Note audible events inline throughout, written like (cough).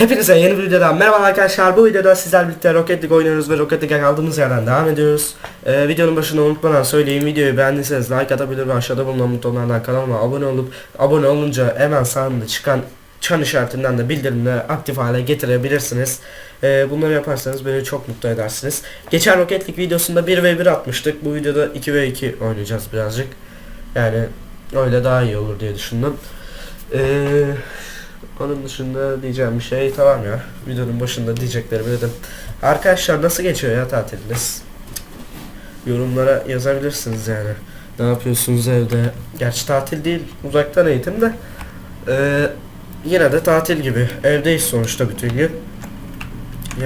Hepinize yeni bir videodan merhaba arkadaşlar. Bu videoda sizler birlikte Rocket League oynuyoruz ve Rocket League'e kaldığımız yerden devam ediyoruz. Ee, videonun başında unutmadan söyleyeyim. Videoyu beğendiyseniz like atabilir ve aşağıda bulunan butonlardan kanalıma abone olup abone olunca hemen sağında çıkan çan işaretinden de bildirimleri aktif hale getirebilirsiniz. Ee, bunları yaparsanız beni çok mutlu edersiniz. Geçen Rocket League videosunda 1v1 atmıştık. Bu videoda 2v2 oynayacağız birazcık. Yani öyle daha iyi olur diye düşündüm. Eee onun dışında diyeceğim bir şey tamam ya. Videonun başında diyeceklerimi dedim. Arkadaşlar nasıl geçiyor ya tatiliniz? Yorumlara yazabilirsiniz yani. Ne yapıyorsunuz evde? Gerçi tatil değil, uzaktan eğitim de. Ee, yine de tatil gibi. Evdeyiz sonuçta bütün gün.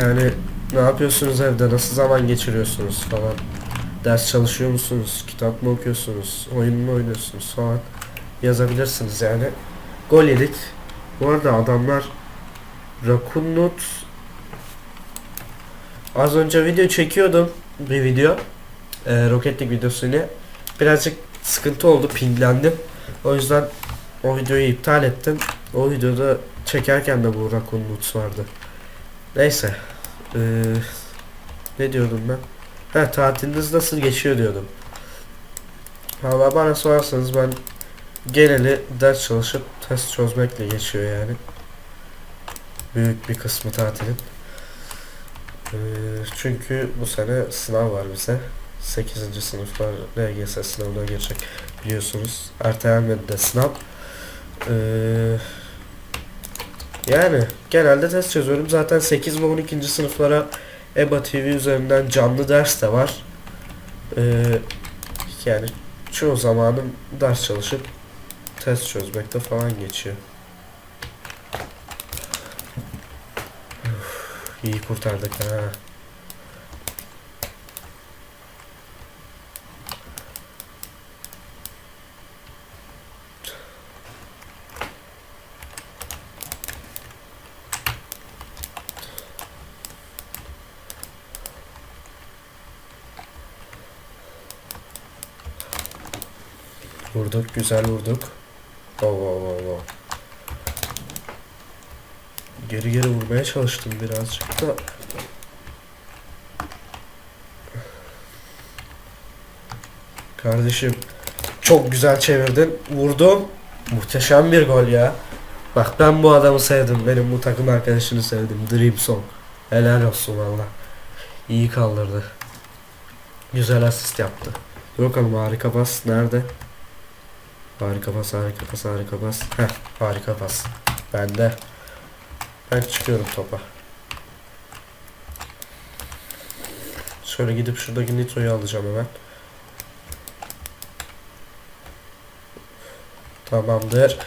Yani ne yapıyorsunuz evde? Nasıl zaman geçiriyorsunuz falan? Ders çalışıyor musunuz? Kitap mı okuyorsunuz? Oyun mu oynuyorsunuz falan? Yazabilirsiniz yani. Gol yedik. Bu arada adamlar Raccoon Nut Az önce video çekiyordum bir video e, Rocket League videosunu Birazcık sıkıntı oldu pinglendim. O yüzden o videoyu iptal ettim. O videoda çekerken de bu Nuts vardı. Neyse e, Ne diyordum ben? Ha tatiliniz nasıl geçiyor diyordum. Valla bana sorarsanız ben geneli ders çalışıp test çözmekle geçiyor yani. Büyük bir kısmı tatilin. Ee, çünkü bu sene sınav var bize. 8. sınıflar LGS sınavına girecek biliyorsunuz. Ertelenmedi de sınav. Ee, yani genelde test çözüyorum. Zaten 8 ve 12. sınıflara EBA TV üzerinden canlı ders de var. Ee, yani çoğu zamanım ders çalışıp test çözmekte falan geçiyor. Üf, iyi kurtardık ha. Vurduk, güzel vurduk. Oh, oh, oh. Geri geri vurmaya çalıştım birazcık da. Kardeşim çok güzel çevirdin. Vurdum. Muhteşem bir gol ya. Bak ben bu adamı sevdim. Benim bu takım arkadaşını sevdim. Dream Song. Helal olsun valla. İyi kaldırdı. Güzel asist yaptı. Bakalım harika pas nerede? Harika pas, harika pas, harika pas. Heh, harika pas. Ben de. Ben çıkıyorum topa. Şöyle gidip şuradaki nitroyu alacağım hemen. Tamamdır.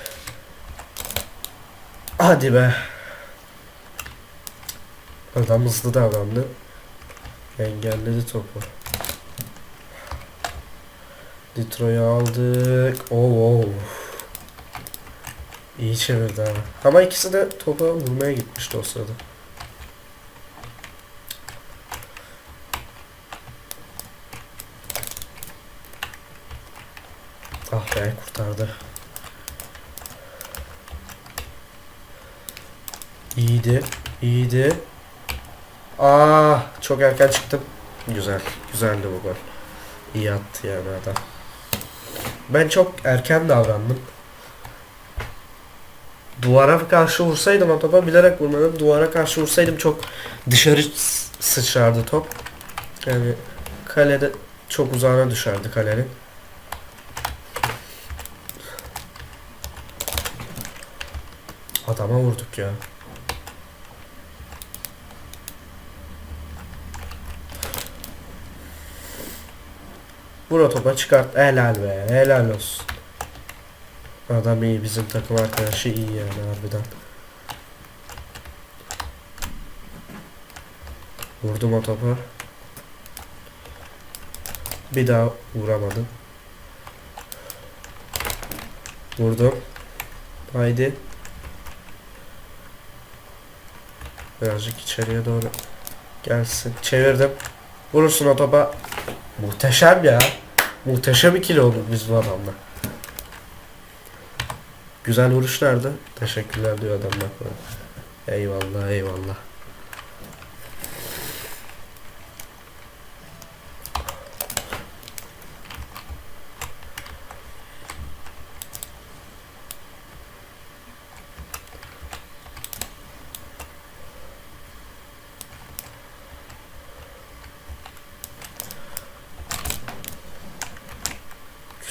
Hadi be. Adam hızlı davrandı. Engelledi topu. Nitro'yu aldık. Oo. oo. İyi çevirdi ama. Ama ikisi de topa vurmaya gitmişti o sırada. Ah be kurtardı. İyiydi. iyiydi. Aa çok erken çıktım. Güzel. Güzeldi bu gol. İyi attı yani adam. Ben çok erken davrandım. Duvara karşı vursaydım o topa bilerek vurmadım. Duvara karşı vursaydım çok dışarı sıçrardı top. Yani kalede çok uzağına düşerdi kalenin. Adama vurduk ya. Vur topa çıkart. Helal be. Helal olsun. Adam iyi. Bizim takım arkadaşı iyi yani harbiden. Vurdum o topa. Bir daha vuramadım. Vurdum. Haydi. Birazcık içeriye doğru gelsin. Çevirdim. Vurursun o topa. Muhteşem ya. Muhteşem ikili olduk biz bu adamla. Güzel vuruşlardı. Teşekkürler diyor adamlar. Eyvallah eyvallah.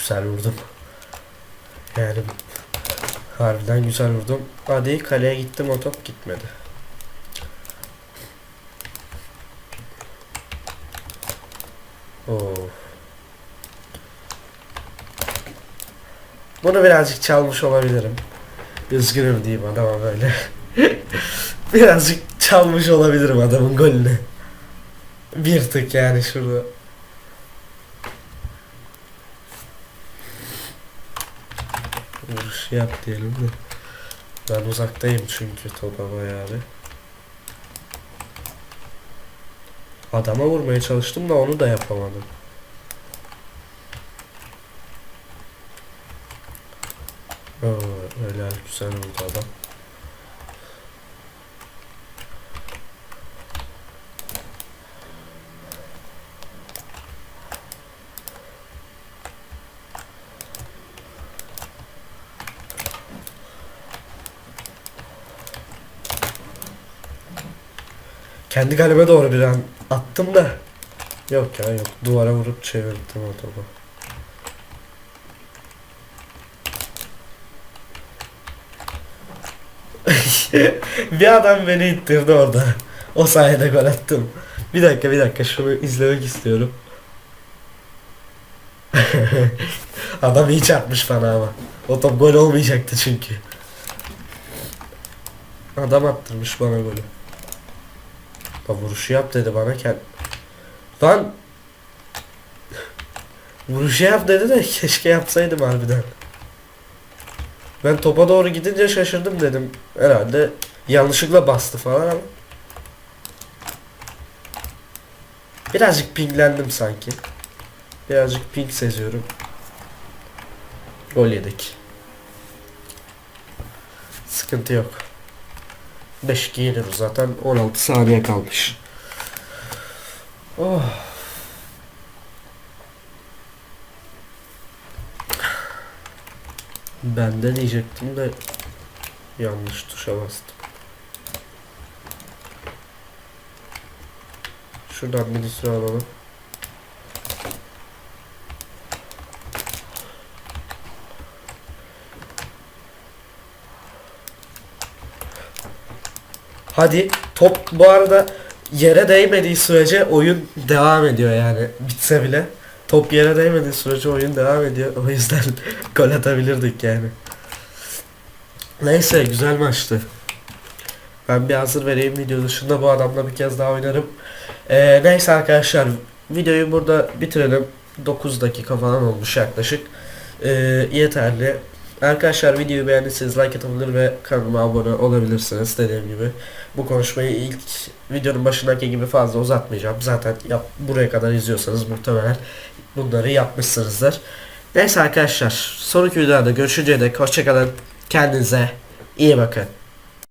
Güzel vurdum. Yani harbiden güzel vurdum. Hadi kaleye gittim o top gitmedi. Oo. Bunu birazcık çalmış olabilirim. Üzgünüm diyeyim adama böyle. (laughs) birazcık çalmış olabilirim adamın golünü. Bir tık yani şurada. Vuruş yap diyelim de. Ben uzaktayım çünkü topa bayağı bir. Adama vurmaya çalıştım da onu da yapamadım. Oo, öyle güzel oldu adam. Kendi kaleme doğru bir an attım da. Yok ya yok. Duvara vurup çevirdim o topu. (laughs) bir adam beni ittirdi orada. O sayede gol attım. Bir dakika bir dakika şunu izlemek istiyorum. (laughs) adam iyi çarpmış bana ama. O top gol olmayacaktı çünkü. Adam attırmış bana golü. Da vuruşu yap dedi bana kend... Lan Vuruşu yap dedi de (laughs) keşke yapsaydım harbiden. Ben topa doğru gidince şaşırdım dedim. Herhalde yanlışlıkla bastı falan ama. Birazcık pinglendim sanki. Birazcık ping seziyorum. Gol yedik. Sıkıntı yok. 5-2 yeniriz zaten 16 saniye kalmış. Oh. Ben de diyecektim de yanlış tuşa bastım. Şuradan bir süre alalım. Hadi top bu arada yere değmediği sürece oyun devam ediyor yani bitse bile. Top yere değmediği sürece oyun devam ediyor. O yüzden (laughs) gol atabilirdik yani. Neyse güzel maçtı. Ben bir hazır vereyim video dışında bu adamla bir kez daha oynarım. Ee, neyse arkadaşlar videoyu burada bitirelim. 9 dakika falan olmuş yaklaşık. Ee, yeterli. Arkadaşlar videoyu beğendiyseniz like atabilir ve kanalıma abone olabilirsiniz dediğim gibi. Bu konuşmayı ilk videonun başındaki gibi fazla uzatmayacağım. Zaten yap, buraya kadar izliyorsanız muhtemelen bunları yapmışsınızdır. Neyse arkadaşlar sonraki videoda görüşünceye dek hoşçakalın. Kendinize iyi bakın.